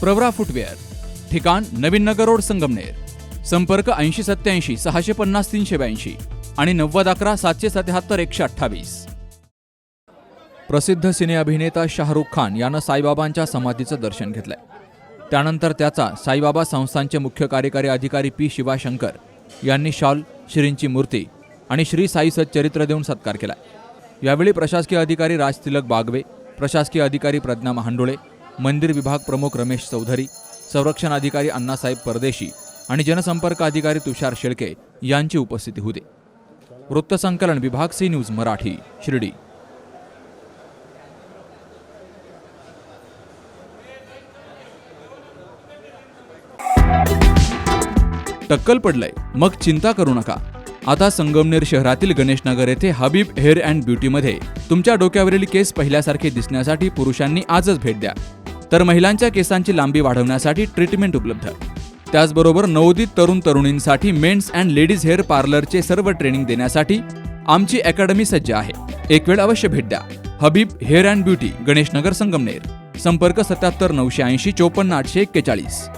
Pravara footwear ठिकाण नवीन नगर road Sangamner संपर्क ऐंशी सत्याऐंशी सहाशे पन्नास तीनशे ब्याऐंशी आणि नव्वद अकरा सातशे सत्याहत्तर एकशे अठ्ठावीस. प्रसिद्ध सिने अभिनेता शाहरुख खान यानं साईबाबांच्या समाधीचं दर्शन घेतलंय. त्यानंतर त्याचा साईबाबा संस्थांचे मुख्य कार्यकारी अधिकारी पी शिवाशंकर यांनी शॉल श्रींची मूर्ती आणि श्री साई सच्चरित्र देऊन सत्कार केला यावेळी प्रशासकीय अधिकारी राज तिलक बागवे प्रशासकीय अधिकारी प्रज्ञा महांडोळे मंदिर विभाग प्रमुख रमेश चौधरी संरक्षण अधिकारी अण्णासाहेब परदेशी आणि जनसंपर्क अधिकारी तुषार शेळके यांची उपस्थिती होती. वृत्तसंकलन विभाग सी न्यूज मराठी शिर्डी. टक्कल पडलंय. मग चिंता करू नका. आता संगमनेर शहरातील गणेशनगर येथे हबीब हेअर अँड ब्युटीमध्ये तुमच्या डोक्यावरील केस पहिल्यासारखे दिसण्यासाठी पुरुषांनी आजच भेट द्या. तर महिलांच्या केसांची लांबी वाढवण्यासाठी ट्रीटमेंट उपलब्ध. त्याचबरोबर नवोदित तरुण तरुणींसाठी मेन्स अँड लेडीज हेअर पार्लरचे सर्व ट्रेनिंग देण्यासाठी आमची अकॅडमी सज्ज आहे. एक वेळ अवश्य भेट द्या. Habib hair and beauty Ganeshnagar Sangamner. संपर्क सत्याहत्तर नऊशे ऐंशी चोपन्न आठशे एक्केचाळीस.